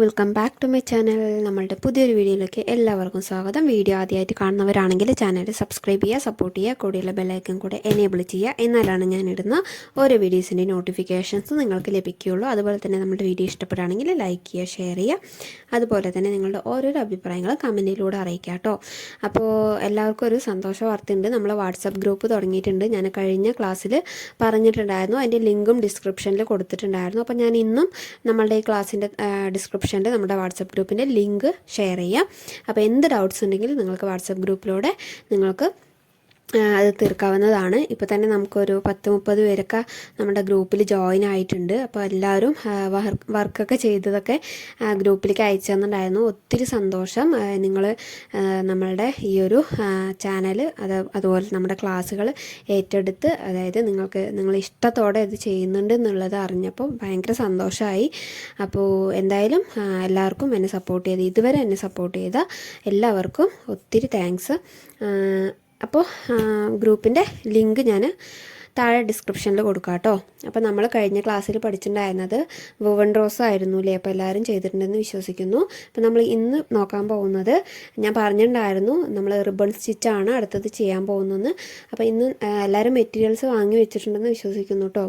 Welcome back to my channel നമ്മളുടെ പുതിയൊരു വീഡിയോയിലേക്ക് എല്ലാവർക്കും സ്വാഗതം. വീഡിയോ ആദ്യമായിട്ട് കാണുന്നവരാണെങ്കിൽ ചാനൽ സബ്സ്ക്രൈബ് ചെയ്യുക സപ്പോർട്ട് ചെയ്യുക കൂടെയുള്ള ബെല്ലൈക്കും കൂടെ എനേബിൾ ചെയ്യുക. എന്നാലാണ് ഞാൻ ഇടുന്ന ഓരോ വീഡിയോസിന്റെ നോട്ടിഫിക്കേഷൻസ് നിങ്ങൾക്ക് ലഭിക്കുകയുള്ളൂ. അതുപോലെ തന്നെ നമ്മുടെ വീഡിയോ ഇഷ്ടപ്പെടുകയാണെങ്കിൽ ലൈക്ക് ചെയ്യുക ഷെയർ ചെയ്യുക. അതുപോലെ തന്നെ നിങ്ങളുടെ ഓരോരോ അഭിപ്രായങ്ങൾ കമന്റിലൂടെ അറിയിക്കുക കേട്ടോ. അപ്പോൾ എല്ലാവർക്കും ഒരു സന്തോഷ വാർത്തയുണ്ട്. നമ്മൾ വാട്സപ്പ് ഗ്രൂപ്പ് തുടങ്ങിയിട്ടുണ്ട്. ഞാൻ കഴിഞ്ഞ ക്ലാസ്സിൽ പറഞ്ഞിട്ടുണ്ടായിരുന്നു. അതിന്റെ ലിങ്കും ഡിസ്ക്രിപ്ഷനിൽ കൊടുത്തിട്ടുണ്ടായിരുന്നു. അപ്പോൾ ഞാൻ ഇന്നും നമ്മളുടെ ഈ ക്ലാസ്സിന്റെ ഡിസ്ക്രിപ്ഷനിൽ നമ്മുടെ വാട്സപ്പ് ഗ്രൂപ്പിന്റെ ലിങ്ക് ഷെയർ ചെയ്യാം. അപ്പോൾ എന്ത് ഡൗട്ട്സ് ഉണ്ടെങ്കിലും നിങ്ങൾക്ക് വാട്സപ്പ് ഗ്രൂപ്പിലൂടെ നിങ്ങൾക്ക് അത് തീർക്കാവുന്നതാണ്. ഇപ്പോൾ തന്നെ നമുക്കൊരു പത്ത് മുപ്പത് പേരൊക്കെ നമ്മുടെ ഗ്രൂപ്പിൽ ജോയിൻ ആയിട്ടുണ്ട്. അപ്പോൾ എല്ലാവരും വർക്കൊക്കെ ചെയ്തതൊക്കെ ഗ്രൂപ്പിലേക്ക് അയച്ചു തന്നിട്ടുണ്ടായിരുന്നു. ഒത്തിരി സന്തോഷം. നിങ്ങൾ നമ്മളുടെ ഈ ഒരു ചാനൽ അത് അതുപോലെ നമ്മുടെ ക്ലാസ്സുകൾ ഏറ്റെടുത്ത് അതായത് നിങ്ങൾക്ക് നിങ്ങൾ ഇഷ്ടത്തോടെ ഇത് ചെയ്യുന്നുണ്ട് എന്നുള്ളത് അറിഞ്ഞപ്പോൾ ഭയങ്കര സന്തോഷമായി അപ്പോൾ എന്തായാലും എല്ലാവർക്കും എന്നെ സപ്പോർട്ട് ചെയ്ത് ഇതുവരെ എന്നെ സപ്പോർട്ട് ചെയ്ത എല്ലാവർക്കും ഒത്തിരി താങ്ക്സ്. അപ്പോൾ ഗ്രൂപ്പിന്റെ ലിങ്ക് ഞാൻ താഴെ ഡിസ്ക്രിപ്ഷനിൽ കൊടുക്കാം കേട്ടോ. അപ്പോൾ നമ്മൾ കഴിഞ്ഞ ക്ലാസ്സിൽ പഠിച്ചിട്ടുണ്ടായിരുന്നത് വുവൺ റോസ് ആയിരുന്നു അല്ലേ? അപ്പോൾ എല്ലാവരും ചെയ്തിട്ടുണ്ടെന്ന് വിശ്വസിക്കുന്നു. അപ്പോൾ നമ്മൾ ഇന്ന് നോക്കാൻ പോകുന്നത് ഞാൻ പറഞ്ഞിട്ടുണ്ടായിരുന്നു നമ്മൾ റിബൺ സ്റ്റിച്ചാണ് അടുത്തത് ചെയ്യാൻ പോകുന്നതെന്ന്. അപ്പോൾ ഇന്ന് എല്ലാവരും മെറ്റീരിയൽസ് വാങ്ങി വെച്ചിട്ടുണ്ടെന്ന് വിശ്വസിക്കുന്നു കേട്ടോ.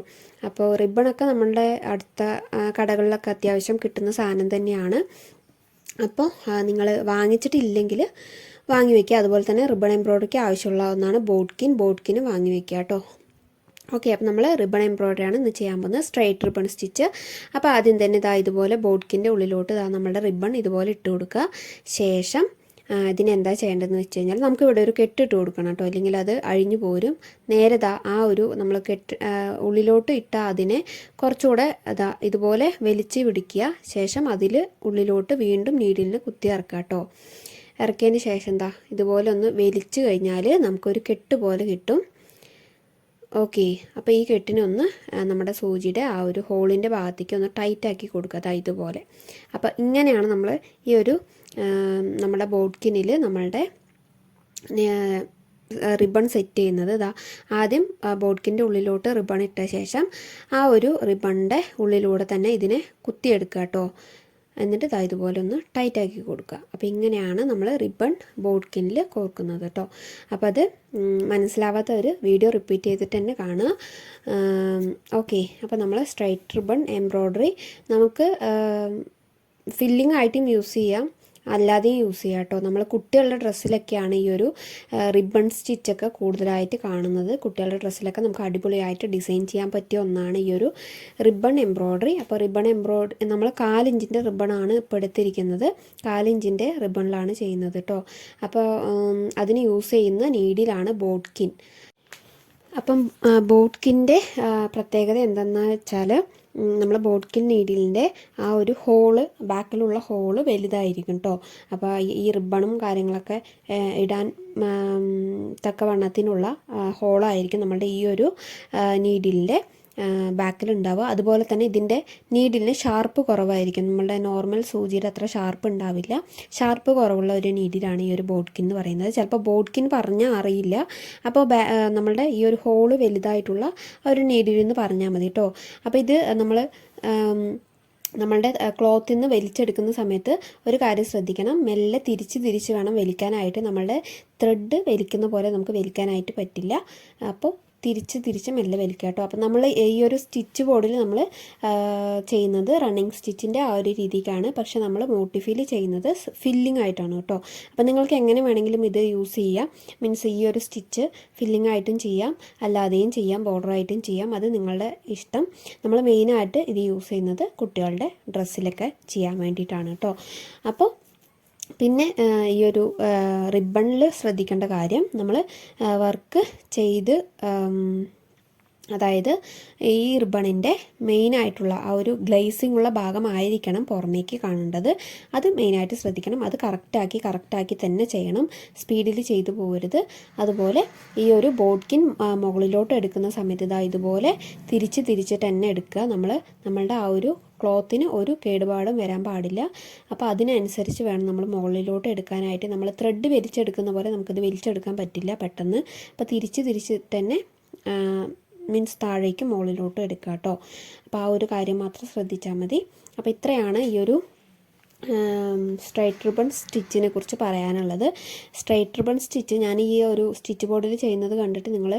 അപ്പോൾ റിബണൊക്കെ നമ്മളുടെ അടുത്ത കടകളിലൊക്കെ അത്യാവശ്യം കിട്ടുന്ന സാധനം തന്നെയാണ്. അപ്പോൾ നിങ്ങൾ വാങ്ങിച്ചിട്ടില്ലെങ്കിൽ വാങ്ങി വെക്കുക. അതുപോലെ തന്നെ റിബൺ എംബ്രോയ്ഡറിക്ക് ആവശ്യമുള്ള ഒന്നാണ് ബോട്ട്കിൻ ബോട്ട്കിന് വാങ്ങി വെക്കുക കേട്ടോ. ഓക്കെ അപ്പം നമ്മൾ റിബൺ എംബ്രോയ്ഡറി ആണ് ഇന്ന് ചെയ്യാൻ പോകുന്നത്. സ്ട്രൈറ്റ് റിബൺ സ്റ്റിച്ച് അപ്പോൾ ആദ്യം തന്നെ ഇതാ ഇതുപോലെ ബോട്ട്കിന്റെ ഉള്ളിലോട്ട് ഇതാ നമ്മുടെ റിബൺ ഇതുപോലെ ഇട്ട് കൊടുക്കുക. ശേഷം ഇതിനെന്താ ചെയ്യേണ്ടതെന്ന് വെച്ച് കഴിഞ്ഞാൽ നമുക്ക് ഇവിടെ ഒരു കെട്ടിട്ട് കൊടുക്കണം കേട്ടോ. അല്ലെങ്കിൽ അത് അഴിഞ്ഞു പോരും. നേരെ ദാ ആ ഒരു നമ്മൾ കെട്ട് ഉള്ളിലോട്ട് ഇട്ട അതിനെ കുറച്ചുകൂടെ അതാ ഇതുപോലെ വലിച്ച് പിടിക്കുക ശേഷം അതിൽ ഉള്ളിലോട്ട് വീണ്ടും നീഡിലിന് കുത്തി കേട്ടോ. ഇറക്കിയതിന് ശേഷം എന്താ ഇതുപോലെ ഒന്ന് വലിച്ചു കഴിഞ്ഞാൽ നമുക്കൊരു കെട്ട് പോലെ കിട്ടും. ഓക്കെ അപ്പോൾ ഈ കെട്ടിനൊന്ന് നമ്മുടെ സൂചിയുടെ ആ ഒരു ഹോളിന്റെ ഭാഗത്തേക്ക് ഒന്ന് ടൈറ്റാക്കി കൊടുക്കുക അതാ ഇതുപോലെ. അപ്പോൾ ഇങ്ങനെയാണ് നമ്മൾ ഈ ഒരു നമ്മുടെ ബോട്ട്കിനിൽ നമ്മളുടെ റിബൺ സെറ്റ് ചെയ്യുന്നത്. ഇതാ ആദ്യം ബോട്ട്കിന്റെ ഉള്ളിലോട്ട് റിബൺ ഇട്ട ശേഷം ആ ഒരു റിബണിന്റെ ഉള്ളിലൂടെ തന്നെ ഇതിനെ കുത്തിയെടുക്കുക കേട്ടോ. എന്നിട്ട് ഇതാ ഇതുപോലെ ഒന്ന് ടൈറ്റാക്കി കൊടുക്കുക. അപ്പോൾ ഇങ്ങനെയാണ് നമ്മൾ റിബൺ ബോട്ട്കിനിൽ കോർക്കുന്നത് കേട്ടോ അപ്പോൾ അത് മനസ്സിലാവാത്ത ഒരു വീഡിയോ റിപ്പീറ്റ് ചെയ്തിട്ട് തന്നെ കാണുക. ഓക്കെ അപ്പോൾ നമ്മൾ സ്ട്രൈറ്റ് റിബൺ എംബ്രോയ്ഡറി നമുക്ക് ഫില്ലിംഗ് ആയിട്ടും യൂസ് ചെയ്യാം. അല്ലാതെയും യൂസ് ചെയ്യാം കേട്ടോ. നമ്മൾ കുട്ടികളുടെ ഡ്രസ്സിലൊക്കെയാണ് ഈ ഒരു റിബൺ സ്റ്റിച്ചൊക്കെ കൂടുതലായിട്ട് കാണുന്നത്. കുട്ടികളുടെ ഡ്രസ്സിലൊക്കെ നമുക്ക് അടിപൊളിയായിട്ട് ഡിസൈൻ ചെയ്യാൻ പറ്റിയ ഒന്നാണ് ഈ ഒരു റിബൺ എംബ്രോയ്ഡറി അപ്പോൾ റിബൺ എംബ്രോയ്ഡറി നമ്മൾ കാലിഞ്ചിന്റെ റിബണാണ് ഇപ്പോൾ എടുത്തിരിക്കുന്നത്. കാലിഞ്ചിന്റെ റിബണിലാണ് ചെയ്യുന്നത് കേട്ടോ. അപ്പോൾ അതിന് യൂസ് ചെയ്യുന്ന നീഡിലാണ് ബോട്ട്കിൻ അപ്പം ബോട്ട്കിന്റെ പ്രത്യേകത എന്തെന്ന് വെച്ചാൽ നമ്മൾ ബോട്ട്കിൻ നീഡിലിന്റെ ആ ഒരു ഹോൾ ബാക്കിലുള്ള ഹോൾ വലുതായിരിക്കും കേട്ടോ അപ്പോൾ ഈ- റിബണും കാര്യങ്ങളൊക്കെ ഇടാൻ തക്കവണ്ണത്തിനുള്ള ഹോളായിരിക്കും നമ്മളുടെ ഈ ഒരു നീഡിലിന്റെ ബാക്കിലുണ്ടാവുക. അതുപോലെ തന്നെ ഇതിന്റെ നീഡിലിന് ഷാർപ്പ് കുറവായിരിക്കും. നമ്മളുടെ നോർമൽ സൂചിയുടെ അത്ര ഷാർപ്പ് ഉണ്ടാവില്ല. ഷാർപ്പ് കുറവുള്ള ഒരു നീഡിലാണ് ഈ ഒരു ബോട്ട്കിൻ എന്ന് പറയുന്നത്. ചിലപ്പോൾ ബോട്ട്കിൻ പറഞ്ഞാൽ അറിയില്ല. അപ്പോൾ നമ്മളുടെ ഈ ഒരു ഹോൾ വലുതായിട്ടുള്ള ഒരു നീഡിൽ എന്ന് പറഞ്ഞാൽ മതി കേട്ടോ അപ്പോൾ ഇത് നമ്മൾ നമ്മളുടെ ക്ലോത്തിൽ നിന്ന് വലിച്ചെടുക്കുന്ന സമയത്ത് ഒരു കാര്യം ശ്രദ്ധിക്കണം. മെല്ലെ തിരിച്ച് തിരിച്ച് വേണം വലിക്കാനായിട്ട്. നമ്മളുടെ ത്രെഡ് വലിക്കുന്ന പോലെ നമുക്ക് വലിക്കാനായിട്ട് പറ്റില്ല. അപ്പോൾ തിരിച്ച് തിരിച്ച് മെല്ലെ വലിക്കുക കേട്ടോ. അപ്പോൾ നമ്മൾ ഈ ഒരു സ്റ്റിച്ച് ബോർഡിൽ നമ്മൾ ചെയ്യുന്നത് റണ്ണിങ് സ്റ്റിച്ചിന്റെ ആ ഒരു രീതിക്കാണ്. പക്ഷെ നമ്മൾ മോട്ടിഫിൽ ചെയ്യുന്നത് ഫില്ലിംഗ് ആയിട്ടാണ് കേട്ടോ. അപ്പോൾ നിങ്ങൾക്ക് എങ്ങനെ വേണമെങ്കിലും ഇത് യൂസ് ചെയ്യാം. മീൻസ് ഈ ഒരു സ്റ്റിച്ച് ഫില്ലിംഗ് ആയിട്ടും ചെയ്യാം. അല്ലാതെയും ചെയ്യാം ബോർഡർ ആയിട്ടും ചെയ്യാം. അത് നിങ്ങളുടെ ഇഷ്ടം. നമ്മൾ മെയിനായിട്ട് ഇത് യൂസ് ചെയ്യുന്നത് കുട്ടികളുടെ ഡ്രസ്സിലൊക്കെ ചെയ്യാൻ വേണ്ടിയിട്ടാണ് കേട്ടോ. അപ്പോൾ പിന്നെ ഈ ഒരു റിബണിൽ ശ്രദ്ധിക്കേണ്ട കാര്യം നമ്മൾ വർക്ക് ചെയ്ത് അതായത് ഈ റിബണിന്റെ മെയിനായിട്ടുള്ള ആ ഒരു ഗ്ലേസിംഗ് ഉള്ള ഭാഗമായിരിക്കണം പുറമേക്ക് കാണേണ്ടത്. അത് മെയിനായിട്ട് ശ്രദ്ധിക്കണം. അത് കറക്റ്റാക്കി കറക്റ്റാക്കി തന്നെ ചെയ്യണം. സ്പീഡിൽ ചെയ്തു പോകരുത് അതുപോലെ ഈ ഒരു ബോട്ട്കിൻ മുകളിലോട്ട് എടുക്കുന്ന സമയത്ത് ഇതാ ഇതുപോലെ തിരിച്ച് തിരിച്ചിട്ട് തന്നെ എടുക്കുക. നമ്മൾ നമ്മളുടെ ആ ഒരു ക്ലോത്തിന് ഒരു കേടുപാടും വരാൻ പാടില്ല. അപ്പോൾ അതിനനുസരിച്ച് വേണം നമ്മൾ മുകളിലോട്ട് എടുക്കാനായിട്ട്. നമ്മൾ ത്രെഡ് വലിച്ചെടുക്കുന്ന പോലെ നമുക്കത് വലിച്ചെടുക്കാൻ പറ്റില്ല പെട്ടെന്ന്. അപ്പോൾ തിരിച്ച് തിരിച്ച് തന്നെ മീൻസ് താഴേക്ക് മുകളിലോട്ട് എടുക്കുക കേട്ടോ അപ്പോൾ ആ ഒരു കാര്യം മാത്രം ശ്രദ്ധിച്ചാൽ മതി. അപ്പോൾ ഇത്രയാണ് ഈ ഒരു സ്ട്രൈറ്റ് റിബൺ സ്റ്റിച്ചിനെ കുറിച്ച് പറയാനുള്ളത്. സ്ട്രൈറ്റ് റിബൺ സ്റ്റിച്ച് ഞാൻ ഈ ഒരു സ്റ്റിച്ച് ബോർഡിൽ ചെയ്യുന്നത് കണ്ടിട്ട് നിങ്ങൾ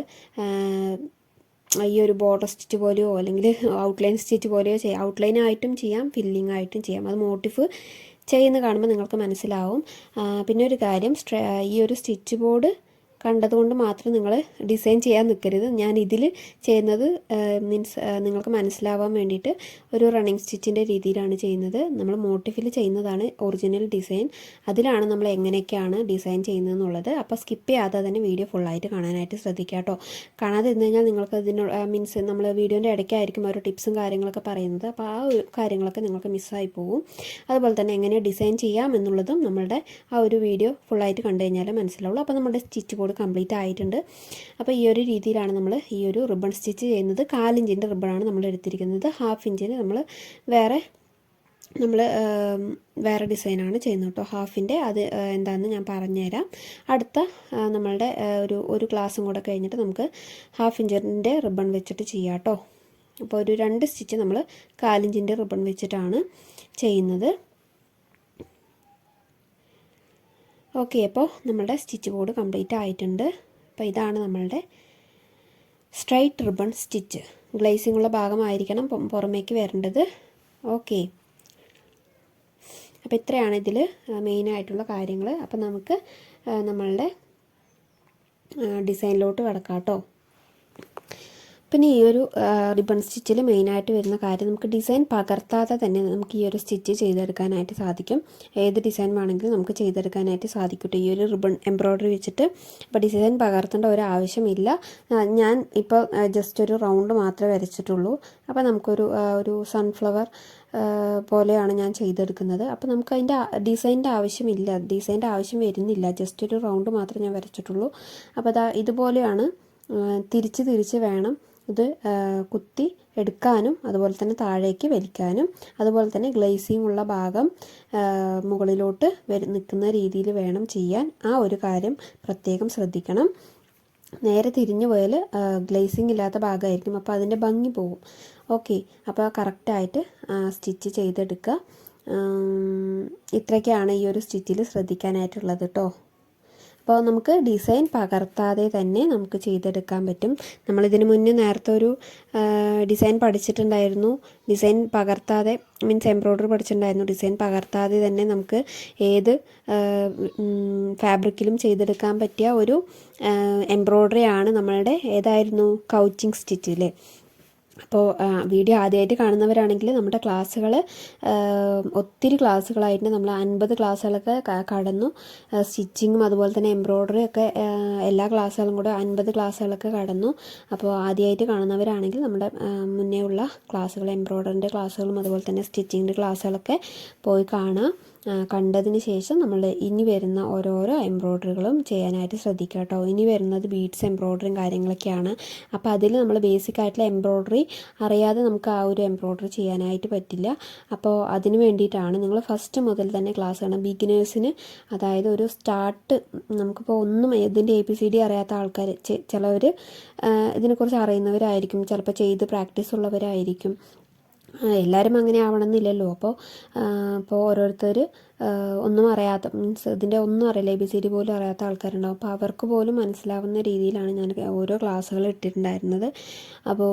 ഈ ഒരു ബോർഡർ സ്റ്റിച്ച് പോലെയോ അല്ലെങ്കിൽ ഔട്ട്ലൈൻ സ്റ്റിച്ച് പോലെയോ ചെയ്യാം. ഔട്ട്ലൈൻ ആയിട്ടും ചെയ്യാം ഫില്ലിംഗ് ആയിട്ടും ചെയ്യാം. അത് മോട്ടിഫ് ചെയ്യുന്ന കാണുമ്പോൾ നിങ്ങൾക്ക് മനസ്സിലാവും. പിന്നെ ഒരു കാര്യം ഈ ഒരു സ്റ്റിച്ച് ബോർഡ് കണ്ടതുകൊണ്ട് മാത്രം നിങ്ങൾ ഡിസൈൻ ചെയ്യാൻ നിൽക്കരുത് ഞാൻ ഇതിൽ ചെയ്യുന്നത് മീൻസ് നിങ്ങൾക്ക് മനസ്സിലാവാൻ വേണ്ടിയിട്ട് ഒരു റണ്ണിങ് സ്റ്റിച്ചിന്റെ രീതിയിലാണ് ചെയ്യുന്നത്. നമ്മൾ മോട്ടിഫിൽ ചെയ്യുന്നതാണ് ഒറിജിനൽ ഡിസൈൻ അതിലാണ് നമ്മൾ എങ്ങനെയൊക്കെയാണ് ഡിസൈൻ ചെയ്യുന്നതെന്നുള്ളത്. അപ്പോൾ സ്കിപ്പ് ചെയ്യാതെ തന്നെ വീഡിയോ ഫുള്ളായിട്ട് കാണാനായിട്ട് ശ്രദ്ധിക്കുക കേട്ടോ. കാണാതെ ഇരുന്ന് കഴിഞ്ഞാൽ നിങ്ങൾക്ക് ഇതിനുള്ള മീൻസ് നമ്മൾ വീഡിയോന്റെ ഇടയ്ക്കായിരിക്കും ഓരോ ടിപ്സും കാര്യങ്ങളൊക്കെ പറയുന്നത്. അപ്പോൾ ആ കാര്യങ്ങളൊക്കെ നിങ്ങൾക്ക് മിസ്സായി പോകും. അതുപോലെ തന്നെ എങ്ങനെ ഡിസൈൻ ചെയ്യാം എന്നുള്ളതും നമ്മളുടെ ആ ഒരു വീഡിയോ ഫുള്ളായിട്ട് കണ്ടു കഴിഞ്ഞാൽ മനസ്സിലാവുള്ളൂ. അപ്പോൾ നമ്മുടെ സ്റ്റിച്ച് ബോർഡ് കംപ്ലീറ്റ് ആയിട്ടുണ്ട്. അപ്പോൾ ഈ ഒരു രീതിയിലാണ് നമ്മൾ ഈ ഒരു റിബൺ സ്റ്റിച്ച് ചെയ്യുന്നത്. കാലിഞ്ചിന്റെ റിബണാണ് നമ്മൾ എടുത്തിരിക്കുന്നത്. ഹാഫ് ഇഞ്ചിന് നമ്മൾ വേറെ നമ്മൾ വേറെ ഡിസൈനാണ് ചെയ്യുന്നത് കേട്ടോ. ഹാഫിന്റെ അത് എന്താണെന്ന് ഞാൻ പറഞ്ഞുതരാം. അടുത്ത നമ്മളുടെ ഒരു ഒരു ക്ലാസ്സും കൂടെ കഴിഞ്ഞിട്ട് നമുക്ക് ഹാഫ് ഇഞ്ചിന്റെ റിബൺ വെച്ചിട്ട് ചെയ്യാം കേട്ടോ. അപ്പോൾ ഒരു രണ്ട് സ്റ്റിച്ച് നമ്മൾ കാലിഞ്ചിന്റെ റിബൺ വെച്ചിട്ടാണ് ചെയ്യുന്നത്. ഓക്കെ അപ്പോൾ നമ്മളുടെ സ്റ്റിച്ച് ബോർഡ് കംപ്ലീറ്റ് ആയിട്ടുണ്ട്. അപ്പോൾ ഇതാണ് നമ്മളുടെ സ്ട്രൈറ്റ് റിബൺ സ്റ്റിച്ച്. ഗ്ലേസിംഗ് ഉള്ള ഭാഗമായിരിക്കണം പുറമേക്ക് വരേണ്ടത്. ഓക്കെ. അപ്പോൾ ഇത്രയാണ് ഇതിൽ മെയിനായിട്ടുള്ള കാര്യങ്ങൾ. അപ്പോൾ നമുക്ക് നമ്മളുടെ ഡിസൈനിലോട്ട് കിടക്കാം കേട്ടോ. പിന്നെ ഈ ഒരു റിബൺ സ്റ്റിച്ചിൽ മെയിനായിട്ട് വരുന്ന കാര്യം നമുക്ക് ഡിസൈൻ പകർത്താതെ തന്നെ നമുക്ക് ഈ ഒരു സ്റ്റിച്ച് ചെയ്തെടുക്കാനായിട്ട് സാധിക്കും. ഏത് ഡിസൈൻ വേണമെങ്കിലും നമുക്ക് ചെയ്തെടുക്കാനായിട്ട് സാധിക്കട്ടെ. ഈ ഒരു റിബൺ എംബ്രോയ്ഡറി വെച്ചിട്ട് ഇപ്പോൾ ഡിസൈൻ പകർത്തേണ്ട ഒരു ആവശ്യമില്ല. ഞാൻ ഇപ്പോൾ ജസ്റ്റ് ഒരു റൗണ്ട് മാത്രമേ വരച്ചിട്ടുള്ളൂ. അപ്പോൾ നമുക്കൊരു ഒരു സൺഫ്ലവർ പോലെയാണ് ഞാൻ ചെയ്തെടുക്കുന്നത്. അപ്പോൾ നമുക്ക് അതിന്റെ ഡിസൈന്റെ ആവശ്യമില്ല. ഡിസൈന്റെ ആവശ്യം വരുന്നില്ല. ജസ്റ്റ് ഒരു റൗണ്ട് മാത്രമേ ഞാൻ വരച്ചിട്ടുള്ളൂ. അപ്പോൾ അതാ ഇതുപോലെയാണ് തിരിച്ച് തിരിച്ച് വേണം ഇത് കുത്തി എടുക്കാനും അതുപോലെ തന്നെ താഴേക്ക് വലിക്കാനും അതുപോലെ തന്നെ ഗ്ലേസിങ് ഉള്ള ഭാഗം മുകളിലോട്ട് വരു നിൽക്കുന്ന രീതിയിൽ വേണം ചെയ്യാൻ. ആ ഒരു കാര്യം പ്രത്യേകം ശ്രദ്ധിക്കണം. നേരെ തിരിഞ്ഞു പോയാൽ ഗ്ലേസിങ് ഇല്ലാത്ത ഭാഗമായിരിക്കും. അപ്പോൾ അതിന്റെ ഭംഗി പോകും. ഓക്കെ. അപ്പോൾ കറക്റ്റായിട്ട് സ്റ്റിച്ച് ചെയ്തെടുക്കുക. ഇത്രയൊക്കെയാണ് ഈ ഒരു സ്റ്റിച്ചിൽ ശ്രദ്ധിക്കാനായിട്ടുള്ളത് കേട്ടോ അപ്പോൾ നമുക്ക് ഡിസൈൻ പകർത്താതെ തന്നെ നമുക്ക് ചെയ്തെടുക്കാൻ പറ്റും. നമ്മളിതിന് മുന്നേ നേരത്തെ ഒരു ഡിസൈൻ പഠിച്ചിട്ടുണ്ടായിരുന്നു. ഡിസൈൻ പകർത്താതെ മീൻസ് എംബ്രോയ്ഡറി പഠിച്ചിട്ടുണ്ടായിരുന്നു. ഡിസൈൻ പകർത്താതെ തന്നെ നമുക്ക് ഏത് ഫാബ്രിക്കിലും ചെയ്തെടുക്കാൻ പറ്റിയ ഒരു എംബ്രോയ്ഡറി ആണ് നമ്മളുടെ ഏതായിരുന്നു? കൗച്ചിങ് സ്റ്റിച്ചില്ലേ അപ്പോൾ വീഡിയോ ആദ്യമായിട്ട് കാണുന്നവരാണെങ്കിൽ നമ്മുടെ ക്ലാസ്സുകൾ ഒത്തിരി ക്ലാസ്സുകളായിട്ട് നമ്മൾ അൻപത് ക്ലാസ്സുകളൊക്കെ കടന്നു. സ്റ്റിച്ചിങ്ങും അതുപോലെ തന്നെ എംബ്രോയ്ഡറി ഒക്കെ എല്ലാ ക്ലാസ്സുകളും കൂടെ അൻപത് ക്ലാസ്സുകളൊക്കെ കടന്നു. അപ്പോൾ ആദ്യമായിട്ട് കാണുന്നവരാണെങ്കിൽ നമ്മുടെ മുന്നേ ഉള്ള ക്ലാസ്സുകൾ എംബ്രോയ്ഡറിന്റെ ക്ലാസ്സുകളും അതുപോലെ തന്നെ സ്റ്റിച്ചിങ്ങിന്റെ ക്ലാസ്സുകളൊക്കെ പോയി കാണുക. കണ്ടതിന് ശേഷം നമ്മൾ ഇനി വരുന്ന ഓരോരോ എംബ്രോയ്ഡറികളും ചെയ്യാനായിട്ട് ശ്രദ്ധിക്കുക കേട്ടോ. ഇനി വരുന്നത് ബീഡ്സ് എംബ്രോയ്ഡറിയും കാര്യങ്ങളൊക്കെയാണ്. അപ്പോൾ അതിൽ നമ്മൾ ബേസിക് ആയിട്ടുള്ള എംബ്രോയ്ഡറി അറിയാതെ നമുക്ക് ആ ഒരു എംബ്രോയ്ഡറി ചെയ്യാനായിട്ട് പറ്റില്ല. അപ്പോൾ അതിന് വേണ്ടിയിട്ടാണ് നിങ്ങൾ ഫസ്റ്റ് മുതൽ തന്നെ ക്ലാസ് കാണാം ബിഗിനേഴ്സിന് അതായത് ഒരു സ്റ്റാർട്ട് നമുക്കിപ്പോൾ ഒന്നും ഇതിന്റെ എ പി സി ഡി അറിയാത്ത ആൾക്കാർ ചിലവർ ഇതിനെക്കുറിച്ച് അറിയുന്നവരായിരിക്കും. ചിലപ്പോൾ ചെയ്ത് പ്രാക്ടീസ് ഉള്ളവരായിരിക്കും. എല്ലാവരും അങ്ങനെ ആവണമെന്നില്ലല്ലോ അപ്പോൾ അപ്പോൾ ഓരോരുത്തർ ഒന്നും അറിയാത്ത മീൻസ് ഇതിന്റെ ഒന്നും അറിയില്ല എ ബി സി ഡി പോലും അറിയാത്ത ആൾക്കാരുണ്ടാവും. അപ്പോൾ അവർക്ക് പോലും മനസ്സിലാവുന്ന രീതിയിലാണ് ഞാൻ ഓരോ ക്ലാസ്സുകൾ ഇട്ടിട്ടുണ്ടായിരുന്നത്. അപ്പോൾ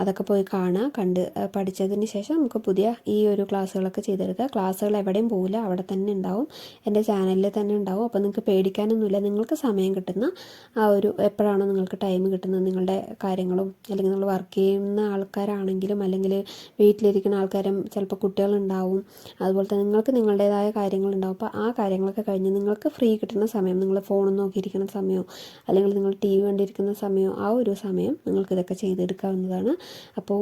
അതൊക്കെ പോയി കാണുക കണ്ട് പഠിച്ചതിന് ശേഷം നമുക്ക് പുതിയ ഈ ഒരു ക്ലാസ്സുകളൊക്കെ ചെയ്തെടുക്കുക. ക്ലാസ്സുകൾ എവിടെയും പോകില്ല അവിടെ തന്നെ ഉണ്ടാവും. എന്റെ ചാനലിൽ തന്നെ ഉണ്ടാവും. അപ്പോൾ നിങ്ങൾക്ക് പേടിക്കാനൊന്നുമില്ല. നിങ്ങൾക്ക് സമയം കിട്ടുന്ന ആ ഒരു എപ്പോഴാണോ നിങ്ങൾക്ക് ടൈം കിട്ടുന്നത് നിങ്ങളുടെ കാര്യങ്ങളും അല്ലെങ്കിൽ നിങ്ങൾ വർക്ക് ചെയ്യുന്ന ആൾക്കാരാണെങ്കിലും അല്ലെങ്കിൽ വീട്ടിലിരിക്കുന്ന ആൾക്കാരും ചിലപ്പോൾ കുട്ടികളുണ്ടാവും. അതുപോലെ തന്നെ നിങ്ങൾക്ക് നിങ്ങളുടേതായ കാര്യങ്ങളുണ്ടാവും. അപ്പോൾ ആ കാര്യങ്ങളൊക്കെ കഴിഞ്ഞ് നിങ്ങൾക്ക് ഫ്രീ കിട്ടുന്ന സമയം നിങ്ങൾ ഫോൺ നോക്കിയിരിക്കുന്ന സമയമോ അല്ലെങ്കിൽ നിങ്ങൾ ടി വി കണ്ടിരിക്കുന്ന സമയമോ ആ ഒരു സമയം നിങ്ങൾക്കിതൊക്കെ ചെയ്തെടുക്കാവുന്നതാണ്. അപ്പോൾ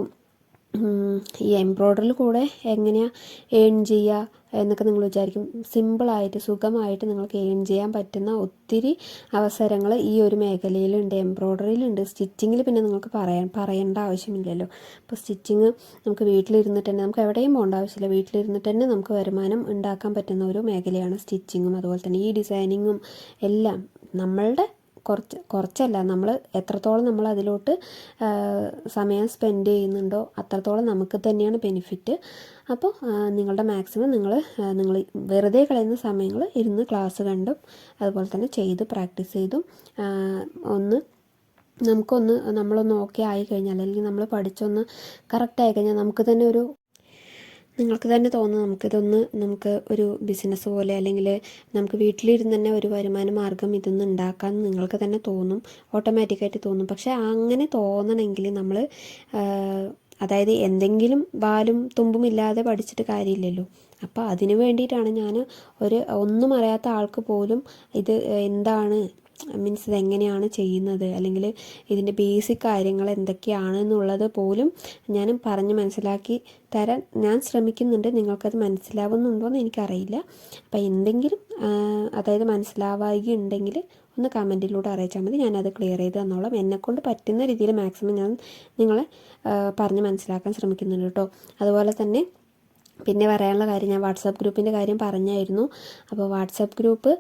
ഈ എംബ്രോയ്ഡറിൽ കൂടെ എങ്ങനെയാണ് ഏൺ ചെയ്യുക എന്നൊക്കെ നിങ്ങൾ വിചാരിക്കും. സിമ്പിളായിട്ട് സുഖമായിട്ട് നിങ്ങൾക്ക് ഏൺ ചെയ്യാൻ പറ്റുന്ന ഒത്തിരി അവസരങ്ങൾ ഈ ഒരു മേഖലയിലുണ്ട്. എംബ്രോയ്ഡറിയിലുണ്ട്. സ്റ്റിച്ചിങ്ങിൽ പിന്നെ നിങ്ങൾക്ക് പറയാൻ പറയേണ്ട ആവശ്യമില്ലല്ലോ. അപ്പോൾ സ്റ്റിച്ചിങ് നമുക്ക് വീട്ടിലിരുന്നിട്ട് തന്നെ നമുക്ക് എവിടെയും പോകേണ്ട ആവശ്യമില്ല. വീട്ടിലിരുന്നിട്ട് തന്നെ നമുക്ക് വരുമാനം ഉണ്ടാക്കാൻ പറ്റുന്ന ഒരു മേഖലയാണ് സ്റ്റിച്ചിങ്ങും. അതുപോലെ തന്നെ ഈ ഡിസൈനിങ്ങും എല്ലാം നമ്മളുടെ കുറച്ച് കുറച്ചല്ല. നമ്മൾ എത്രത്തോളം നമ്മൾ അതിലോട്ട് സമയം സ്പെൻഡ് ചെയ്യുന്നുണ്ടോ അത്രത്തോളം നമുക്ക് തന്നെയാണ് ബെനിഫിറ്റ്. അപ്പോൾ നിങ്ങളുടെ മാക്സിമം നിങ്ങൾ നിങ്ങൾ വെറുതെ കളയുന്ന സമയങ്ങൾ ഇരുന്ന് ക്ലാസ് കണ്ടും അതുപോലെ തന്നെ ചെയ്ത് പ്രാക്ടീസ് ചെയ്തും ഒന്ന് നമുക്കൊന്ന് നമ്മളൊന്ന് ഓക്കെ ആയി കഴിഞ്ഞാൽ അല്ലെങ്കിൽ നമ്മൾ പഠിച്ചൊന്ന് കറക്റ്റ് ആയി കഴിഞ്ഞാൽ നമുക്ക് തന്നെ ഒരു നിങ്ങൾക്ക് തന്നെ തോന്നുന്നു നമുക്കിതൊന്ന് നമുക്ക് ഒരു ബിസിനസ് പോലെ അല്ലെങ്കിൽ നമുക്ക് വീട്ടിലിരുന്ന് തന്നെ ഒരു വരുമാന മാർഗം ഇതൊന്ന് ഉണ്ടാക്കാൻ നിങ്ങൾക്ക് തന്നെ തോന്നും ഓട്ടോമാറ്റിക്കായിട്ട് തോന്നും. പക്ഷേ അങ്ങനെ തോന്നണമെങ്കിൽ നമ്മൾ അതായത് എന്തെങ്കിലും വാലും തുമ്പും ഇല്ലാതെ പഠിച്ചിട്ട് കാര്യമില്ലല്ലോ. അപ്പോൾ അതിന് വേണ്ടിയിട്ടാണ് ഞാൻ ഒരു ഒന്നും അറിയാത്ത ആൾക്ക് പോലും ഇത് എന്താണ് മീൻസ് ഇതെങ്ങനെയാണ് ചെയ്യുന്നത് അല്ലെങ്കിൽ ഇതിന്റെ ബേസിക് കാര്യങ്ങൾ എന്തൊക്കെയാണ് എന്നുള്ളത് പോലും ഞാൻ പറഞ്ഞ് മനസ്സിലാക്കി തരാൻ ഞാൻ ശ്രമിക്കുന്നുണ്ട്. നിങ്ങൾക്കത് മനസ്സിലാവുന്നുണ്ടോ എന്ന് എനിക്കറിയില്ല. അപ്പോൾ എന്തെങ്കിലും അതായത് മനസ്സിലാവായി ഉണ്ടെങ്കിൽ ഒന്ന് കമന്റിലൂടെ അറിയിച്ചാൽ മതി. ഞാനത് ക്ലിയർ ചെയ്ത് തന്നോളാം. എന്നെക്കൊണ്ട് പറ്റുന്ന രീതിയിൽ മാക്സിമം ഞാൻ നിങ്ങളെ പറഞ്ഞ് മനസ്സിലാക്കാൻ ശ്രമിക്കുന്നുണ്ട് കേട്ടോ. അതുപോലെ തന്നെ പിന്നെ പറയാനുള്ള കാര്യം ഞാൻ വാട്സാപ്പ് ഗ്രൂപ്പിന്റെ കാര്യം പറഞ്ഞായിരുന്നു. അപ്പോൾ വാട്സാപ്പ് ഗ്രൂപ്പ്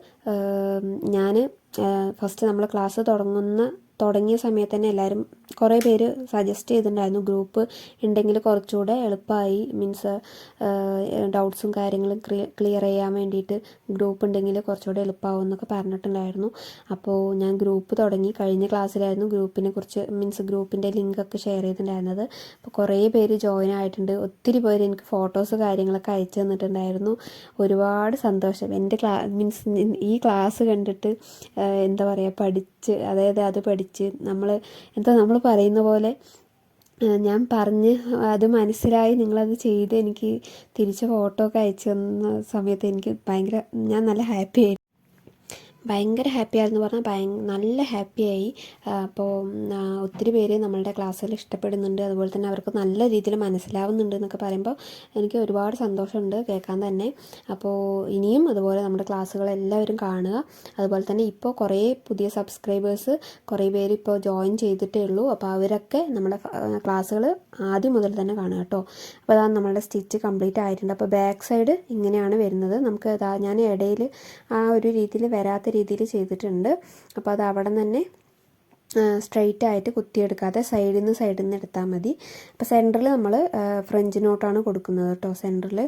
ഞാൻ ഫസ്റ്റ് നമ്മൾ ക്ലാസ് തുടങ്ങുന്ന തുടങ്ങിയ സമയത്ത് തന്നെ എല്ലാവരും കുറേ പേര് സജസ്റ്റ് ചെയ്തിട്ടുണ്ടായിരുന്നു ഗ്രൂപ്പ് ഉണ്ടെങ്കിൽ കുറച്ചുകൂടെ എളുപ്പമായി മീൻസ് ഡൗട്ട്സും കാര്യങ്ങളും ക്ലിയർ ചെയ്യാൻ വേണ്ടിയിട്ട് ഗ്രൂപ്പ് ഉണ്ടെങ്കിൽ കുറച്ചുകൂടെ എളുപ്പമാവും എന്നൊക്കെ പറഞ്ഞിട്ടുണ്ടായിരുന്നു. അപ്പോൾ ഞാൻ ഗ്രൂപ്പ് തുടങ്ങി. കഴിഞ്ഞ ക്ലാസ്സിലായിരുന്നു ഗ്രൂപ്പിനെ കുറിച്ച് മീൻസ് ഗ്രൂപ്പിന്റെ ലിങ്കൊക്കെ ഷെയർ ചെയ്തിട്ടുണ്ടായിരുന്നത്. അപ്പോൾ കുറേ പേര് ജോയിൻ ആയിട്ടുണ്ട്. ഒത്തിരി പേര് എനിക്ക് ഫോട്ടോസ് കാര്യങ്ങളൊക്കെ അയച്ചു തന്നിട്ടുണ്ടായിരുന്നു. ഒരുപാട് സന്തോഷം. എന്റെ ക്ലാ മീൻസ് ഈ ക്ലാസ് കണ്ടിട്ട് എന്താ പറയുക പഠിച്ച് അതായത് അത് പഠിച്ച് നമ്മൾ എന്താ നമ്മൾ പറയുന്ന പോലെ ഞാൻ പറഞ്ഞ് അത് മനസ്സിലായി നിങ്ങളത് ചെയ്ത് എനിക്ക് തിരിച്ച് ഫോട്ടോ ഒക്കെ അയച്ചു തന്ന സമയത്ത് എനിക്ക് ഭയങ്കര ഞാൻ നല്ല ഹാപ്പി ആയി. ഭയങ്കര ഹാപ്പി ആയിരുന്നു പറഞ്ഞാൽ ഭയ നല്ല ഹാപ്പിയായി. അപ്പോൾ ഒത്തിരി പേര് നമ്മളുടെ ക്ലാസ്സിൽ ഇഷ്ടപ്പെടുന്നുണ്ട്. അതുപോലെ തന്നെ അവർക്ക് നല്ല രീതിയിൽ മനസ്സിലാവുന്നുണ്ട് എന്നൊക്കെ പറയുമ്പോൾ എനിക്ക് ഒരുപാട് സന്തോഷമുണ്ട് കേൾക്കാൻ തന്നെ. അപ്പോൾ ഇനിയും അതുപോലെ നമ്മുടെ ക്ലാസ്സുകൾ എല്ലാവരും കാണുക. അതുപോലെ തന്നെ ഇപ്പോൾ കുറേ പുതിയ സബ്സ്ക്രൈബേഴ്സ് കുറേ പേര് ഇപ്പോൾ ജോയിൻ ചെയ്തിട്ടേ ഉള്ളൂ. അപ്പോൾ അവരൊക്കെ നമ്മുടെ ക്ലാസ്സുകൾ ആദ്യം മുതൽ തന്നെ കാണുക കേട്ടോ. അപ്പോൾ അതാണ് നമ്മളുടെ സ്റ്റിച്ച് കംപ്ലീറ്റ് ആയിട്ടുണ്ട്. അപ്പോൾ ബാക്ക് സൈഡ് ഇങ്ങനെയാണ് വരുന്നത്. നമുക്ക് ഞാൻ ഇടയിൽ ആ ഒരു രീതിയിൽ വരാത്ത രീതിയിൽ ചെയ്തിട്ടുണ്ട്. അപ്പോൾ അത് അവിടെ തന്നെ സ്ട്രെയിറ്റ് ആയിട്ട് കുത്തിയെടുക്കാതെ സൈഡിൽ നിന്ന് സൈഡിൽ നിന്ന് എടുത്താൽ മതി. അപ്പോൾ സെന്ററിൽ നമ്മൾ ഫ്രഞ്ച് നോട്ടാണ് കൊടുക്കുന്നത് കേട്ടോ. സെന്ററിൽ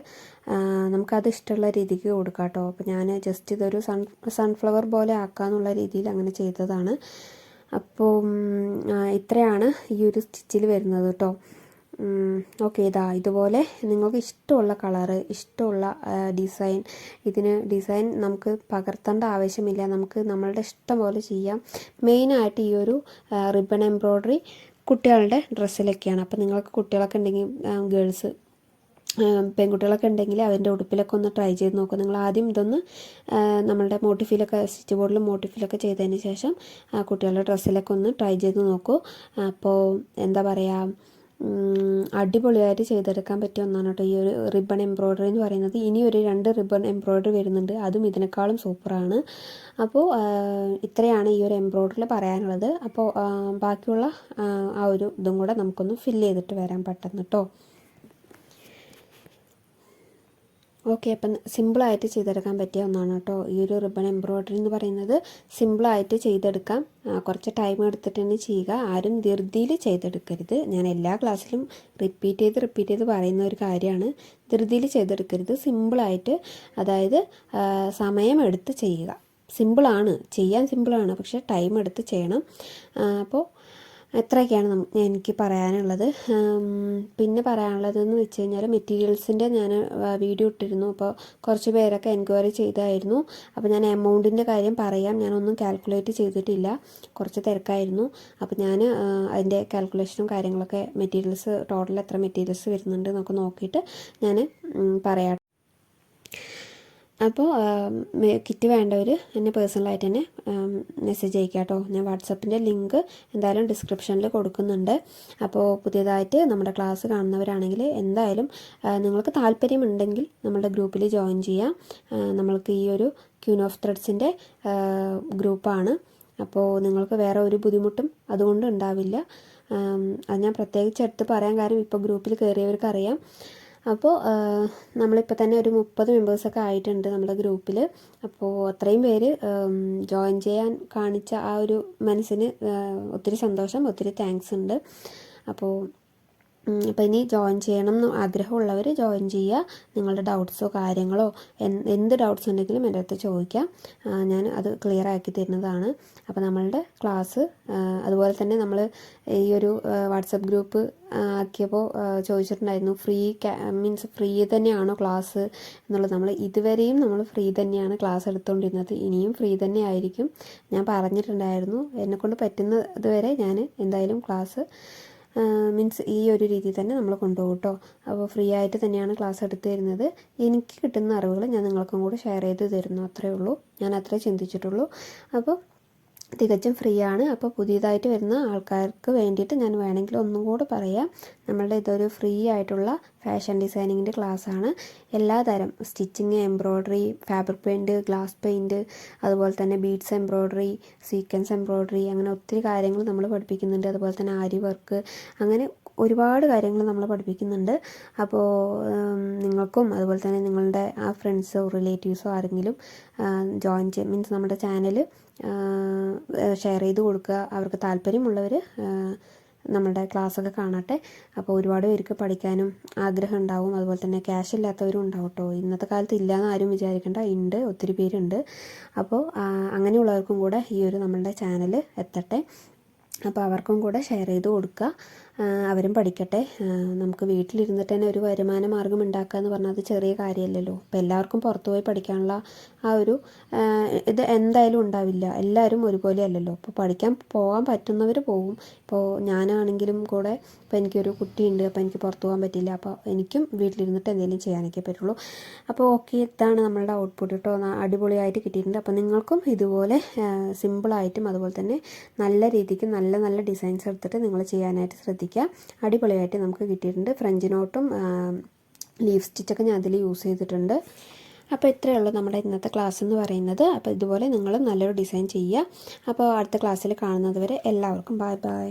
നമുക്കത് ഇഷ്ടമുള്ള രീതിക്ക് കൊടുക്കാം കേട്ടോ. അപ്പോൾ ഞാൻ ജസ്റ്റ് ഇതൊരു സൺ സൺഫ്ലവർ പോലെ ആക്കാന്നുള്ള രീതിയിൽ അങ്ങനെ ചെയ്തതാണ്. അപ്പോൾ ഇത്രയാണ് ഈ ഒരു സ്റ്റിച്ചിൽ വരുന്നത് കേട്ടോ. ഓക്കെ ഇതാ ഇതുപോലെ നിങ്ങൾക്ക് ഇഷ്ടമുള്ള കളറ് ഇഷ്ടമുള്ള ഡിസൈൻ ഇതിന് ഡിസൈൻ നമുക്ക് പകർത്തേണ്ട ആവശ്യമില്ല. നമുക്ക് നമ്മളുടെ ഇഷ്ടം പോലെ ചെയ്യാം. മെയിനായിട്ട് ഈ ഒരു റിബൺ എംബ്രോയ്ഡറി കുട്ടികളുടെ ഡ്രസ്സിലൊക്കെയാണ് അപ്പോൾ നിങ്ങൾക്ക് കുട്ടികളൊക്കെ ഉണ്ടെങ്കിൽ ഗേൾസ് പെൺകുട്ടികളൊക്കെ ഉണ്ടെങ്കിൽ അവന്റെ ഉടുപ്പിലൊക്കെ ഒന്ന് ട്രൈ ചെയ്ത് നോക്കുക നിങ്ങൾ ആദ്യം ഇതൊന്ന് നമ്മളുടെ മോട്ടിഫിലൊക്കെ സ്റ്റിച്ച് ബോർഡിൽ മോട്ടിഫിലൊക്കെ ചെയ്തതിന് ശേഷം കുട്ടികളുടെ ഡ്രസ്സിലൊക്കെ ഒന്ന് ട്രൈ ചെയ്ത് നോക്കൂ. അപ്പോൾ എന്താ പറയുക അടിപൊളിയായിട്ട് ചെയ്തെടുക്കാൻ പറ്റിയ ഒന്നാണ് കേട്ടോ. ഈ ഒരു റിബൺ എംബ്രോയ്ഡറി എന്ന് പറയുന്നത്. ഇനി ഒരു രണ്ട് റിബൺ എംബ്രോയ്ഡറി വരുന്നുണ്ട്. അതും ഇതിനേക്കാളും സൂപ്പറാണ് അപ്പോൾ ഇത്രയാണ് ഈ ഒരു എംബ്രോയ്ഡറിയിൽ പറയാനുള്ളത്. അപ്പോൾ ബാക്കിയുള്ള ആ, ഒരു ഇതും കൂടെ നമുക്കൊന്ന് ഫില്ല് ചെയ്തിട്ട് വരാൻ പെട്ടെന്ന് കേട്ടോ ഓക്കെ അപ്പം സിമ്പിളായിട്ട് ചെയ്തെടുക്കാൻ പറ്റിയ ഒന്നാണ് കേട്ടോ. ഈ ഒരു റിബൺ എംബ്രോയ്ഡറി എന്ന് പറയുന്നത് സിമ്പിളായിട്ട് ചെയ്തെടുക്കാം. കുറച്ച് ടൈം എടുത്തിട്ട് തന്നെ ചെയ്യുക. ആരും ധൃതിയിൽ ചെയ്തെടുക്കരുത്. ഞാൻ എല്ലാ ക്ലാസ്സിലും റിപ്പീറ്റ് ചെയ്ത് റിപ്പീറ്റ് ചെയ്ത് പറയുന്ന ഒരു കാര്യമാണ്. ധൃതിയിൽ ചെയ്തെടുക്കരുത്. സിമ്പിളായിട്ട് അതായത് സമയമെടുത്ത് ചെയ്യുക. സിമ്പിളാണ്. ചെയ്യാൻ സിമ്പിളാണ്. പക്ഷേ ടൈം എടുത്ത് ചെയ്യണം. അപ്പോൾ എത്രയൊക്കെയാണ് നമുക്ക് എനിക്ക് പറയാനുള്ളത്. പിന്നെ പറയാനുള്ളതെന്ന് വെച്ച് കഴിഞ്ഞാൽ മെറ്റീരിയൽസിന്റെ ഞാൻ വീഡിയോ ഇട്ടിരുന്നു. അപ്പോൾ കുറച്ച് പേരൊക്കെ എൻക്വയറി ചെയ്തായിരുന്നു. അപ്പോൾ ഞാൻ എമൗണ്ടിന്റെ കാര്യം പറയാം. ഞാനൊന്നും കാൽക്കുലേറ്റ് ചെയ്തിട്ടില്ല. കുറച്ച് തിരക്കായിരുന്നു. അപ്പോൾ ഞാൻ അതിന്റെ കാൽക്കുലേഷനും കാര്യങ്ങളൊക്കെ മെറ്റീരിയൽസ് ടോട്ടൽ എത്ര മെറ്റീരിയൽസ് വരുന്നുണ്ട് എന്നൊക്കെ നോക്കിയിട്ട് ഞാൻ പറയാം അപ്പോൾ കിറ്റ് വേണ്ടവർ എന്നെ പേഴ്സണലായിട്ട് തന്നെ മെസ്സേജ് അയക്കുക കേട്ടോ ഞാൻ വാട്സപ്പിന്റെ ലിങ്ക് എന്തായാലും ഡിസ്ക്രിപ്ഷനിൽ കൊടുക്കുന്നുണ്ട്. അപ്പോൾ പുതിയതായിട്ട് നമ്മുടെ ക്ലാസ് കാണുന്നവരാണെങ്കിൽ എന്തായാലും നിങ്ങൾക്ക് താല്പര്യമുണ്ടെങ്കിൽ നമ്മുടെ ഗ്രൂപ്പിൽ ജോയിൻ ചെയ്യാം. നമ്മൾക്ക് ഈ ഒരു ക്യൂൻ ഓഫ് ത്രെഡ്സിന്റെ ഗ്രൂപ്പാണ്. അപ്പോൾ നിങ്ങൾക്ക് വേറെ ഒരു ബുദ്ധിമുട്ടും അതുകൊണ്ട് ഉണ്ടാവില്ല. അത് ഞാൻ പ്രത്യേകിച്ച് എടുത്ത് പറയാൻ കാര്യം ഇപ്പോൾ ഗ്രൂപ്പിൽ കയറിയവർക്ക് അറിയാം അപ്പോൾ നമ്മളിപ്പോൾ തന്നെ ഒരു മുപ്പത് മെമ്പേഴ്സൊക്കെ ആയിട്ടുണ്ട് നമ്മുടെ ഗ്രൂപ്പിൽ. അപ്പോൾ അത്രയും പേര് ജോയിൻ ചെയ്യാൻ കാണിച്ച ആ ഒരു മനസ്സിന് ഒത്തിരി സന്തോഷം ഒത്തിരി താങ്ക്സ് ഉണ്ട്. അപ്പോൾ അപ്പോൾ ഇനി ജോയിൻ ചെയ്യണം എന്ന് ആഗ്രഹമുള്ളവർ ജോയിൻ ചെയ്യുക നിങ്ങളുടെ ഡൗട്ട്സോ കാര്യങ്ങളോ എന്ത് ഡൗട്ട്സ് ഉണ്ടെങ്കിലും എന്റെ അടുത്ത് ചോദിക്കാം. ഞാൻ അത് ക്ലിയർ ആക്കി തരുന്നതാണ്. അപ്പോൾ നമ്മളുടെ ക്ലാസ് അതുപോലെ തന്നെ നമ്മൾ ഈ ഒരു വാട്സപ്പ് ഗ്രൂപ്പ് ആക്കിയപ്പോൾ ചോദിച്ചിട്ടുണ്ടായിരുന്നു. ഫ്രീ മീൻസ് ഫ്രീ തന്നെയാണോ ക്ലാസ് എന്നുള്ളത്. നമ്മൾ ഇതുവരെയും നമ്മൾ ഫ്രീ തന്നെയാണ് ക്ലാസ് എടുത്തുകൊണ്ടിരുന്നത് ഇനിയും ഫ്രീ തന്നെ ആയിരിക്കും. ഞാൻ പറഞ്ഞിട്ടുണ്ടായിരുന്നു. എന്നെക്കൊണ്ട് പറ്റുന്നത് വരെ ഞാൻ എന്തായാലും ക്ലാസ് മീൻസ് ഈ ഒരു രീതിയിൽ തന്നെ നമ്മൾ കൊണ്ടുപോകും കേട്ടോ അപ്പോൾ ഫ്രീ ആയിട്ട് തന്നെയാണ് ക്ലാസ് എടുത്തു തരുന്നത്. എനിക്ക് കിട്ടുന്ന അറിവുകൾ ഞാൻ നിങ്ങൾക്കും കൂടി ഷെയർ ചെയ്ത് തരുന്നു. അത്രയേ ഉള്ളൂ. ഞാൻ അത്രേ ചിന്തിച്ചിട്ടുള്ളൂ. അപ്പോൾ തികച്ചും ഫ്രീ ആണ് അപ്പോൾ പുതിയതായിട്ട് വരുന്ന ആൾക്കാർക്ക് വേണ്ടിയിട്ട് ഞാൻ വേണമെങ്കിൽ ഒന്നും കൂടെ പറയാം. നമ്മളുടെ ഇതൊരു ഫ്രീ ആയിട്ടുള്ള ഫാഷൻ ഡിസൈനിങ്ങിന്റെ ക്ലാസ്സാണ്. എല്ലാ തരം stitching embroidery fabric paint glass paint അതുപോലെ തന്നെ ബീഡ്സ് എംബ്രോയ്ഡറി സീക്വൻസ് എംബ്രോയ്ഡറി അങ്ങനെ ഒത്തിരി കാര്യങ്ങൾ നമ്മൾ പഠിപ്പിക്കുന്നുണ്ട്. അതുപോലെ തന്നെ ആരി വർക്ക് അങ്ങനെ ഒരുപാട് കാര്യങ്ങൾ നമ്മൾ പഠിപ്പിക്കുന്നുണ്ട്. അപ്പോൾ നിങ്ങൾക്കും അതുപോലെ തന്നെ നിങ്ങളുടെ ആ ഫ്രണ്ട്സോ റിലേറ്റീവ്സോ ആരെങ്കിലും ജോയിൻ ചെയ്യും മീൻസ് നമ്മുടെ ചാനൽ ഷെയർ ചെയ്ത് കൊടുക്കുക. അവർക്ക് താല്പര്യമുള്ളവർ നമ്മുടെ ക്ലാസ്സൊക്കെ കാണട്ടെ. അപ്പോൾ ഒരുപാട് പേർക്ക് പഠിക്കാനും ആഗ്രഹം ഉണ്ടാവും. അതുപോലെ തന്നെ ക്യാഷ് ഇല്ലാത്തവരും ഉണ്ടാവും കേട്ടോ ഇന്നത്തെ കാലത്ത് ഇല്ലയെന്ന് ആരും വിചാരിക്കേണ്ട. ഉണ്ട് ഒത്തിരി പേരുണ്ട്. അപ്പോൾ അങ്ങനെയുള്ളവർക്കും കൂടെ ഈ ഒരു നമ്മളുടെ ചാനൽ എത്തട്ടെ. അപ്പോൾ അവർക്കും കൂടെ ഷെയർ ചെയ്ത് കൊടുക്കുക. അവരും പഠിക്കട്ടെ. നമുക്ക് വീട്ടിലിരുന്നിട്ട് തന്നെ ഒരു വരുമാന മാർഗം ഉണ്ടാക്കുക എന്ന് പറഞ്ഞാൽ അത് ചെറിയ കാര്യമല്ലല്ലോ. അപ്പോൾ എല്ലാവർക്കും പുറത്തുപോയി പഠിക്കാനുള്ള ആ ഒരു ഇത് എന്തായാലും ഉണ്ടാവില്ല. എല്ലാവരും ഒരുപോലെ അല്ലല്ലോ. അപ്പോൾ പഠിക്കാൻ പോകാൻ പറ്റുന്നവർ പോകും ഇപ്പോൾ ഞാനാണെങ്കിലും കൂടെ ഇപ്പോൾ എനിക്കൊരു കുട്ടിയുണ്ട്. അപ്പോൾ എനിക്ക് പുറത്തു പോകാൻ പറ്റില്ല. അപ്പോൾ എനിക്കും വീട്ടിലിരുന്നിട്ട് എന്തെങ്കിലും ചെയ്യാനൊക്കെ പറ്റുള്ളൂ. അപ്പോൾ ഓക്കെ ഇതാണ് നമ്മളുടെ ഔട്ട്പുട്ട് കേട്ടോ അടിപൊളിയായിട്ട് കിട്ടിയിട്ടുണ്ട്. അപ്പോൾ നിങ്ങൾക്കും ഇതുപോലെ സിമ്പിളായിട്ടും അതുപോലെ തന്നെ നല്ല രീതിക്ക് നല്ല നല്ല ഡിസൈൻസ് എടുത്തിട്ട് നിങ്ങൾ ചെയ്യാനായിട്ട് ശ്രദ്ധിക്കുക. അടിപൊളിയായിട്ട് നമുക്ക് കിട്ടിയിട്ടുണ്ട്. ഫ്രഞ്ച് നോട്ടും ലീഫ് സ്റ്റിച്ചൊക്കെ ഞാൻ അതിൽ യൂസ് ചെയ്തിട്ടുണ്ട്. അപ്പോൾ ഇത്രയേ ഉള്ളൂ നമ്മുടെ ഇന്നത്തെ ക്ലാസ് എന്ന് പറയുന്നത്. അപ്പോൾ ഇതുപോലെ നിങ്ങൾ നല്ലൊരു ഡിസൈൻ ചെയ്യുക. അപ്പോൾ അടുത്ത ക്ലാസ്സിൽ കാണുന്നത് വരെ എല്ലാവർക്കും ബൈ ബൈ